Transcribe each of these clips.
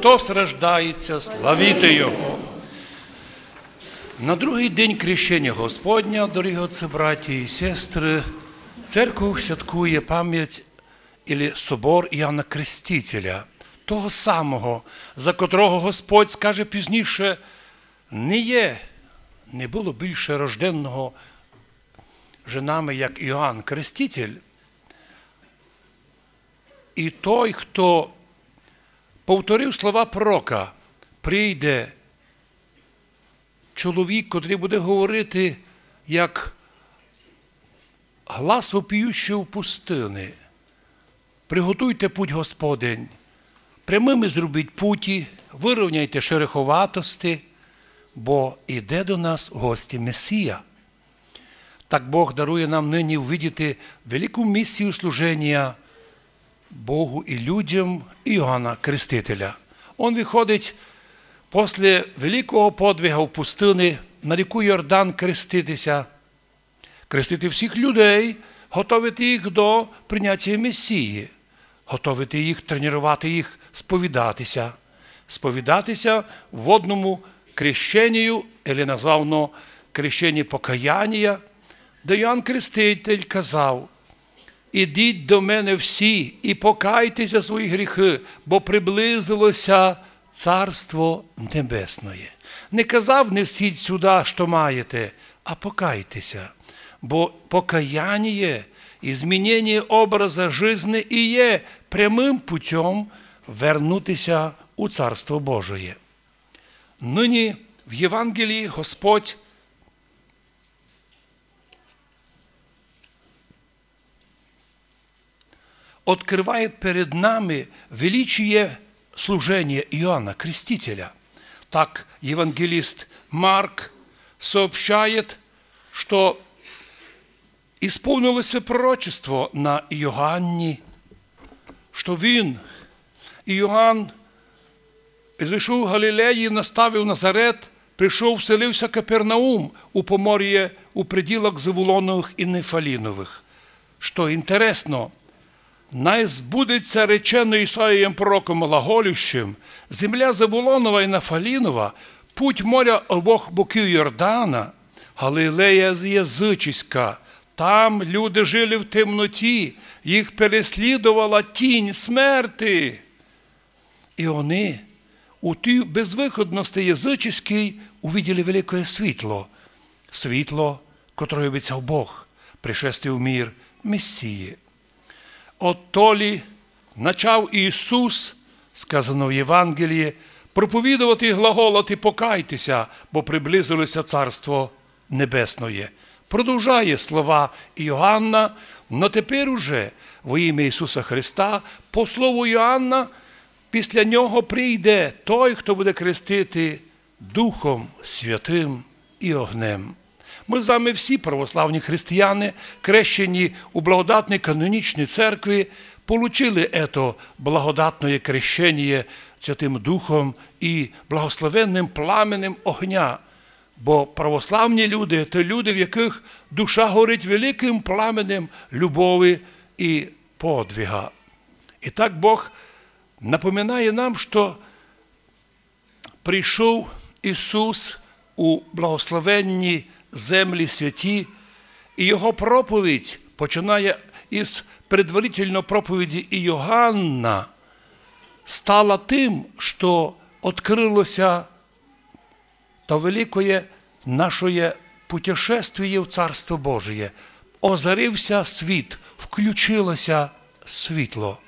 Христос рождається, славіти Його. На другий день крещення Господня, дорогі отці, браті і сестри, церква святкує пам'ять і собор Іоанна Крестителя, того самого, за котрого Господь скаже пізніше, не є, не було більше рожденного женами, як Іоанн Креститель. І той, хто повторив слова пророка, прийде чоловік, котрий буде говорити, як глас вопіючий в пустини. Приготуйте путь Господень, прямими зробіть путі, вирівняйте шероховатості, бо іде до нас гості Месія. Так Бог дарує нам нині увидіти велику місію служення Богу і людям Іоанна Крестителя. Он виходить після великого подвигу в пустини на ріку Йордан креститися, крестити всіх людей, готовити їх до прийняття Месії, готовити їх, тренувати їх, сповідатися, сповідатися в водному крещенню, або названо крещення покаяння, де Йоанн Креститель казав, Ідіть до мене всі і покайтеся свої гріхи, бо приблизилося Царство Небесне. Не казав, несіть сюди, що маєте, а покайтеся, бо покаяння і змінення образа життя і є прямим путем вернутися у Царство Божие. Нині в Євангелії Господь открывает перед нами величие служения Иоанна Крестителя. Так евангелист Марк сообщает, что исполнилось пророчество на Иоанне, що він, Іоанн, зайшов в Галілеї, наставив Назарет, прийшов, вселився Капернаум у помор'є у приділах Завулонових і Нефалінових. Що інтересно, Найзбудеться речено Ісаїєм пророком глаголющим, земля Забулонова і Нафалінова, путь моря обох боків Йордана, Галилея з язичиська, там люди жили в темноті, їх переслідувала тінь смерти. І вони у тій безвиходності язичиській увиділи велике світло, світло, котре обіцяв Бог, пришестив мір Месії. Оттолі почав Ісус, сказано в Євангелії, проповідувати і покайтеся, бо приблизилося Царство Небесне. Продовжає слова Іоанна, но тепер уже во ім'я Ісуса Христа, по слову Іоанна, після нього прийде той, хто буде крестити Духом Святим і огнем. Ми з вами всі православні християни, крещені у благодатній канонічній церкві, получили это благодатне крещення Святим Духом і благословенним пламенем огня. Бо православні люди це люди, в яких душа горить великим пламенем любові і подвига. І так Бог напоминає нам, що прийшов Ісус у благословенні землі святі, і його проповідь починає із предварительної проповіді Іоганна, стала тим, що відкрилося то великое наше путешествие в Царство Божие. Озарився світ, включилося світло.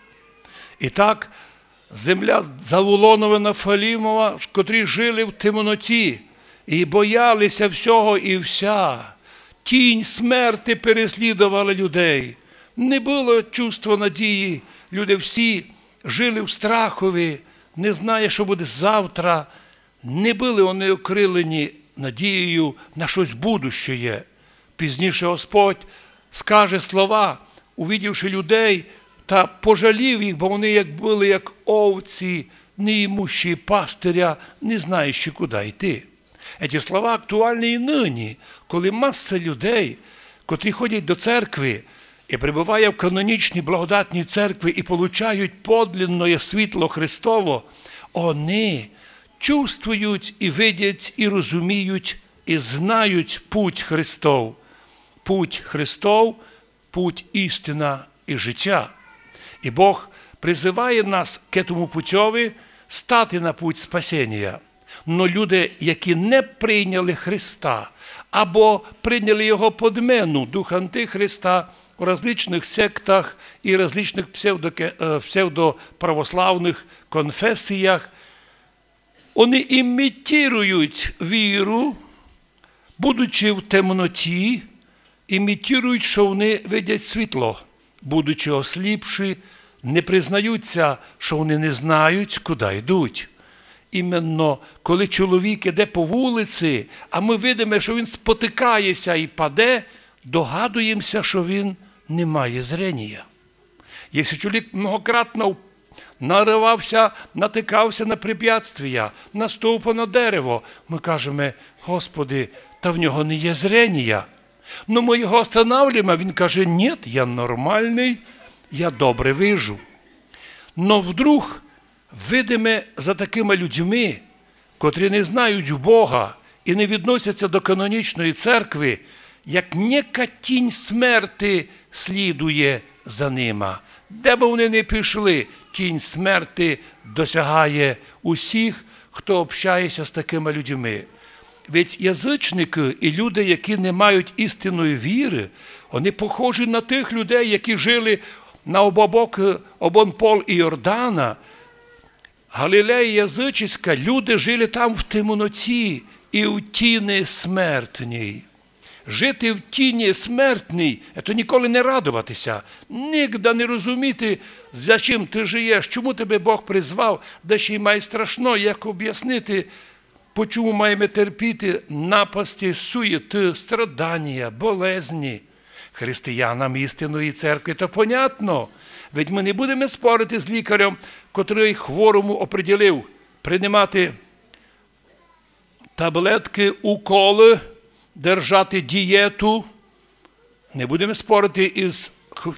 І так, земля Завулонова Нафалімова, котрі жили в темноті і боялися всього і вся. Тінь смерти переслідувала людей. Не було чувства надії. Люди всі жили в страхові, не знає, що буде завтра. Не були вони окрилені надією на щось будуще. Пізніше Господь скаже слова, увідівши людей, та пожалів їх, бо вони як були, як овці, неімущі пастиря, не знаючи, куди йти. Ці слова актуальні і нині, коли маса людей, котрі ходять до церкви і прибуває в канонічній благодатній церкві і получають подлинне світло Христово, вони чувствують і видять, і розуміють, і знають путь Христов. Путь Христов, путь істина і життя. І Бог призиває нас к этому путьові стати на путь спасіння. Но люди, які не прийняли Христа або прийняли Його подмену, дух Антихриста у различних сектах і различних э, псевдоправославних конфесіях, вони імітують віру, будучи в темноті, імітують, що вони видять світло, будучи осліпші, не признаються, що вони не знають, куди йдуть. Іменно коли чоловік іде по вулиці, а ми видимо, що він спотикається і паде, догадуємося, що він не має зрення. Якщо чоловік многократно наривався, натикався на препятствия, на стовпу на дерево, ми кажемо, Господи, та в нього не є зрення. Ну ми його останавливаємо, він каже, ні, я нормальний, я добре вижу. Но вдруг видиме за такими людьми, котрі не знають Бога і не відносяться до канонічної церкви, як нека тінь смерти слідує за ними. Де б вони не пішли, тінь смерти досягає усіх, хто общається з такими людьми. Ведь язичники і люди, які не мають істинної віри, вони похожі на тих людей, які жили на обобок обонпол і Йордана. Галілея язичська, люди жили там в темноті і в тіні смертній. Жити в тіні смертній це ніколи не радуватися, нігде не розуміти, за чим ти живеш, чому тебе Бог призвав, да ще й має страшно, як об'яснити, по чому маємо терпіти напасті, суєти, страдання, болезні. Християнам істинної церкви, то понятно. Ведь ми не будемо спорити з лікарем, котрий хворому оприділив приймати таблетки, уколи держати дієту. Не будемо спорити із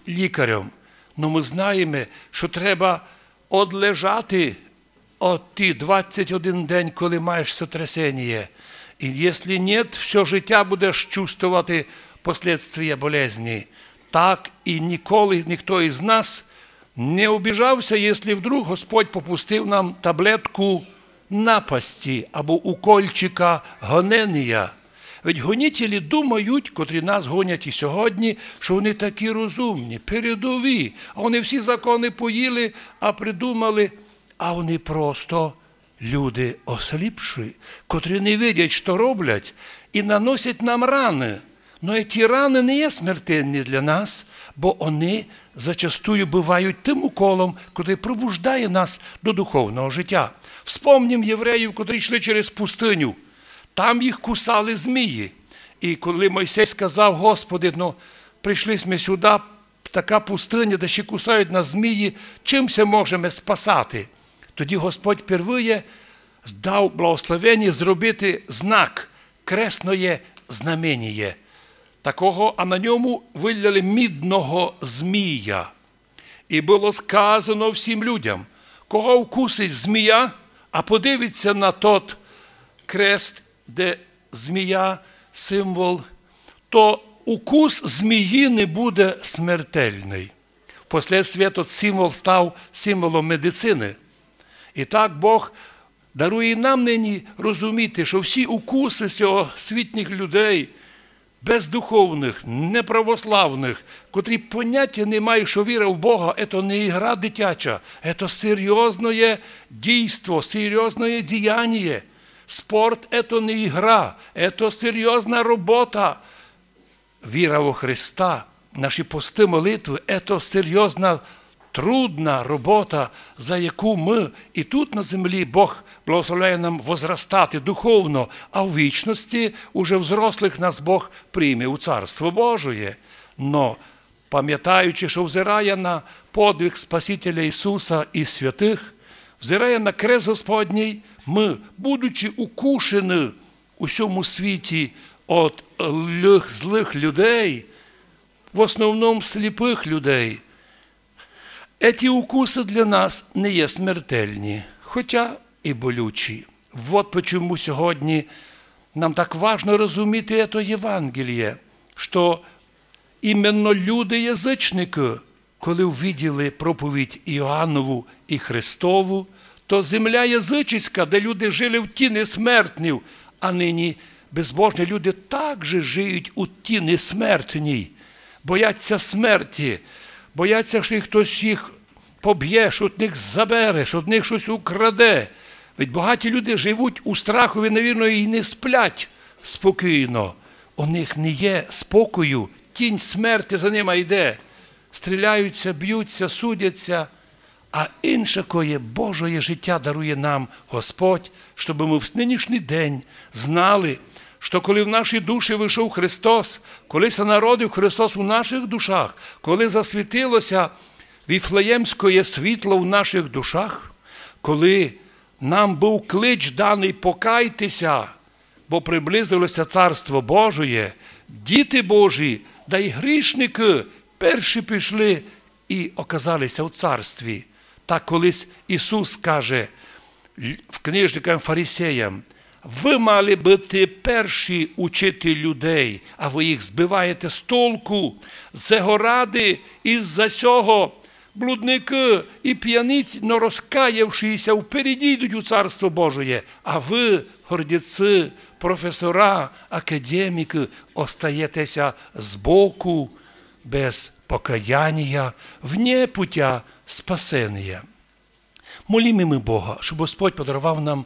лікарем. але ми знаємо, що треба одлежати от ті 21 день, коли маєш сотрясення. І якщо ні, все життя будеш чувствувати последствия болезні. Так і ніколи ніхто із нас не обіжався, якщо вдруг Господь попустив нам таблетку напасті або укольчика гонення. Ведь гонітелі думають, котрі нас гонять і сьогодні, що вони такі розумні, передові, а вони всі закони поїли, а придумали, а вони просто люди осліпші, котрі не видять, що роблять, і наносять нам рани. Но ці рани не є смертельні для нас, бо вони зачастую бувають тим уколом, який пробуждає нас до духовного життя. Вспомнім євреїв, котрі йшли через пустиню. Там їх кусали змії. І коли Мойсей сказав, Господи, ну прийшли ми сюди, така пустиня, де ще кусають на змії, чимся можемо спасати. Тоді Господь первиє дав благословення зробити знак, кресноє знаменіє. Такого, а на ньому виляли мідного змія. І було сказано всім людям, кого вкусить змія, а подивиться на тот крест де змія символ, то укус змії не буде смертельний. Впоследствии этот символ став символом медицини. І так Бог дарує нам нині розуміти, що всі укуси цього світніх людей, бездуховних, неправославних, котрі поняття не мають, що віра в Бога це не ігра дитяча, це серйозне дійство, серйозне діяння. Спорт – это не игра, это серйозна робота. Віра у Христа, наші пости молитви – це серйозна, трудна робота, за яку ми і тут на землі Бог благословляє нам возростати духовно, а в вічності уже взрослих нас Бог прийме у Царство Божоє. Но пам'ятаючи, що взирає на подвиг Спасителя Ісуса і святих, взирає на крест Господній ми, будучи укушені у всьому світі від злих людей, в основному сліпих людей, ці укуси для нас не є смертельні. Хоча і болючі. От почему сьогодні нам так важно розуміти це Євангеліє, що іменно люди-язичники, коли увиділи проповідь Іоаннову і Христову, то земля язичська, де люди жили в тіні смертнів, а нині безбожні люди також живуть у тіні смертній, бояться смерті, бояться, що хтось їх поб'є, що від них забере, що від них щось украде. Ведь багаті люди живуть у страху, навірно, і не сплять спокійно. У них не є спокою, тінь смерті за ними йде. Стріляються, б'ються, судяться, а інше коє Божоє життя дарує нам Господь, щоб ми в нинішній день знали, що коли в наші душі вийшов Христос, коли се народив Христос у наших душах, коли засвітилося віфлеємське світло в наших душах, коли нам був клич даний покайтеся, бо приблизилося Царство Божоє, діти Божі, да й грішники перші пішли і оказалися у царстві. Так колись Ісус каже книжникам фарисеям, ви мали бути перші учити людей, а ви їх збиваєте з толку, з ради із-за сього блудники і п'яниці, но розкаявшися, впереді йдуть у Царство Божие, а ви, гордіці, професора, академіки, остаєтеся збоку, без покаяння, вне путя спасення. Молімо ми Бога, щоб Господь подарував нам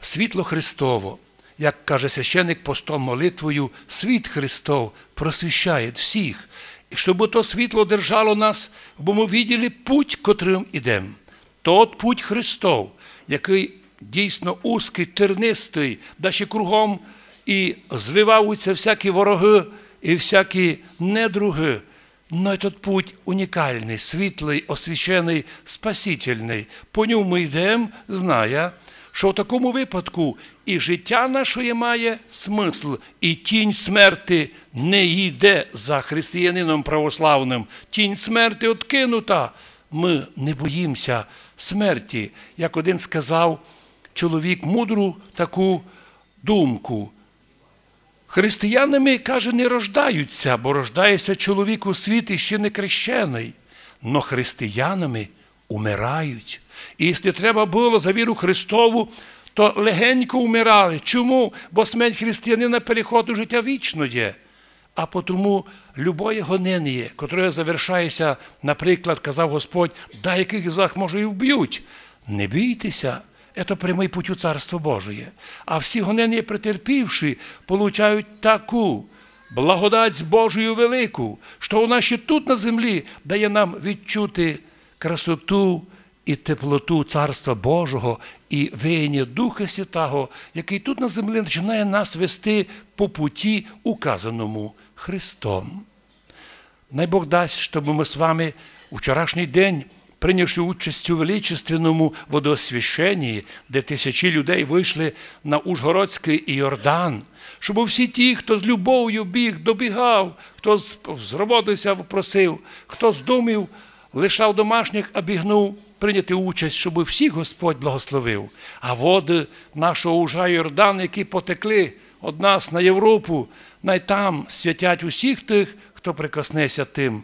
світло Христово, як каже священик постом молитвою, світ Христов просвіщає всіх, і щоб то світло держало нас, бо ми виділи путь, котрим ідемо. Тот путь Христов, який дійсно узкий, тернистий, да кругом і звиваються всякі вороги і всякі недруги. Но этот путь унікальний, світлий, освічений, спасительний. По ньому ми йдемо, зная, що в такому випадку і життя наше має смисл, і тінь смерти не йде за християнином православним. Тінь смерти откинута. Ми не боїмося смерті. Як один сказав чоловік мудру таку думку. Християнами, каже, не рождаються, бо рождається чоловік у світі ще не крещений. Но християнами умирають. І якщо треба було за віру Христову, то легенько умирали. Чому? Бо смерть християнина переход у життя вічно є. А тому любое гонення, яке завершається, наприклад, казав Господь, да яких з може і вб'ють. Не бійтеся, це прямий путь у Царство Божие. А всі гонення претерпівши, получають таку благодать Божою велику, що вона ще тут на землі дає нам відчути красоту і теплоту Царства Божого і веяння Духа Святого, який тут на землі починає нас вести по путі, указаному Христом. Най Бог дасть, щоб ми з вами у вчорашній день, прийнявши участь у величественному водоосвященні, де тисячі людей вийшли на Ужгородський Іордан, щоб всі ті, хто з любов'ю біг, добігав, хто з роботися просив, хто з домів лишав домашніх, а бігнув прийняти участь, щоб всіх Господь благословив. А води нашого ужа Йордан, які потекли від нас на Європу, най там святять усіх тих, хто прикоснеться тим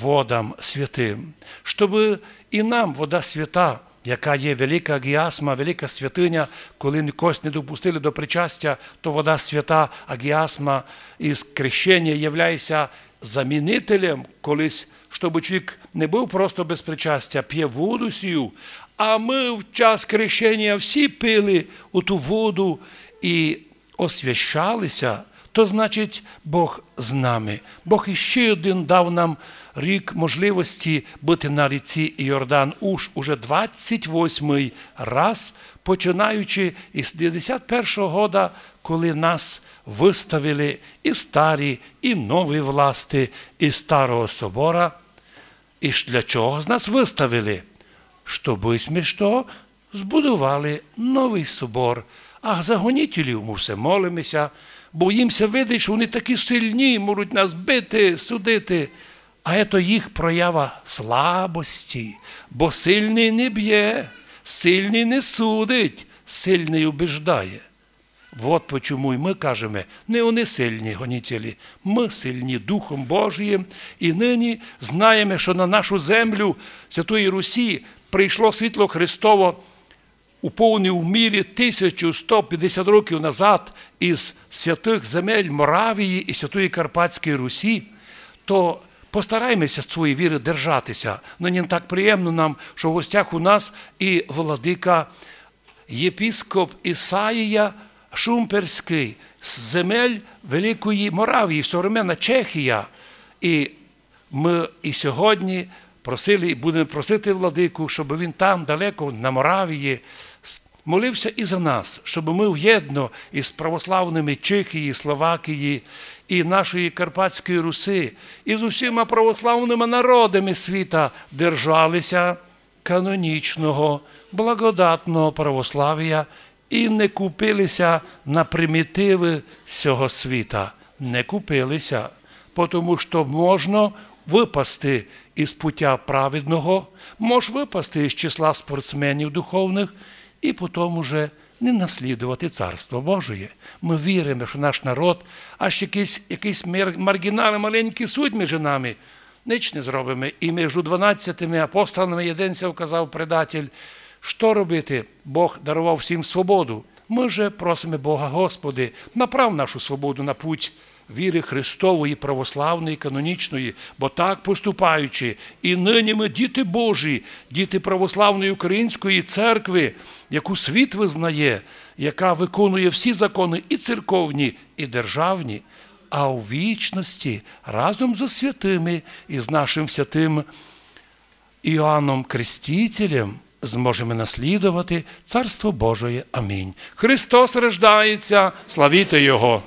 водам святим, щоб і нам вода свята. Яка є велика гіасма, велика святиня, коли нікось не допустили до причастя, то вода свята, а гіасма із крещення являється замінителем колись щоб чоловік не був просто без причастя, п'є воду сію, а ми в час крещення всі пили у ту воду і освящалися, то значить Бог з нами. Бог іще один дав нам рік можливості бути на ріці Йордан уж уже 28-й раз, починаючи із 91-го года, коли нас виставили і старі, і нові власти із Старого Собора. І для чого з нас виставили? Щоб ми що збудували новий собор. А за гонітелів ми все молимося, боїмося видати, що вони такі сильні, можуть нас бити, судити. А це їх проява слабості, бо сильний не б'є, сильний не судить, сильний убеждає. Вот почему і ми кажемо, не вони сильні гонітелі, ми сильні Духом Божиїм, і нині знаємо, що на нашу землю Святої Русі прийшло світло Христово у повній мірі 1150 років назад із святих земель Моравії і Святої Карпатської Русі, то постараймося з своєї віри держатися. Нині так приємно нам, що в гостях у нас і владика єпіскоп Ісаїя Шумперський з земель Великої Моравії, современна Чехія. І ми і сьогодні просили і будемо просити владику, щоб він там далеко на Моравії молився і за нас, щоб ми в'єдно із православними Чехії, Словакії і нашої Карпатської Руси, і з усіма православними народами світа держалися канонічного, благодатного православ'я і не купилися на примітиви цього світа. Не купилися, тому що можна випасти із пуття праведного, може випасти із числа спортсменів духовних і потім уже не наслідувати Царство Божеє. Ми віримо, що наш народ, аж якийсь якийсь маргінал, маленький суть між нами, ніч не зробимо. І між 12 апостолами єдинця вказав предатель, що робити? Бог дарував всім свободу. Ми же просимо Бога, Господи, направ нашу свободу на путь віри Христової, православної, канонічної, бо так поступаючи, і нині ми діти Божі, діти православної української церкви, яку світ визнає, яка виконує всі закони і церковні, і державні, а у вічності разом з святими і з нашим святим Іоанном Крестителем зможемо наслідувати Царство Божоє. Амінь. Христос рождається, славіте Його!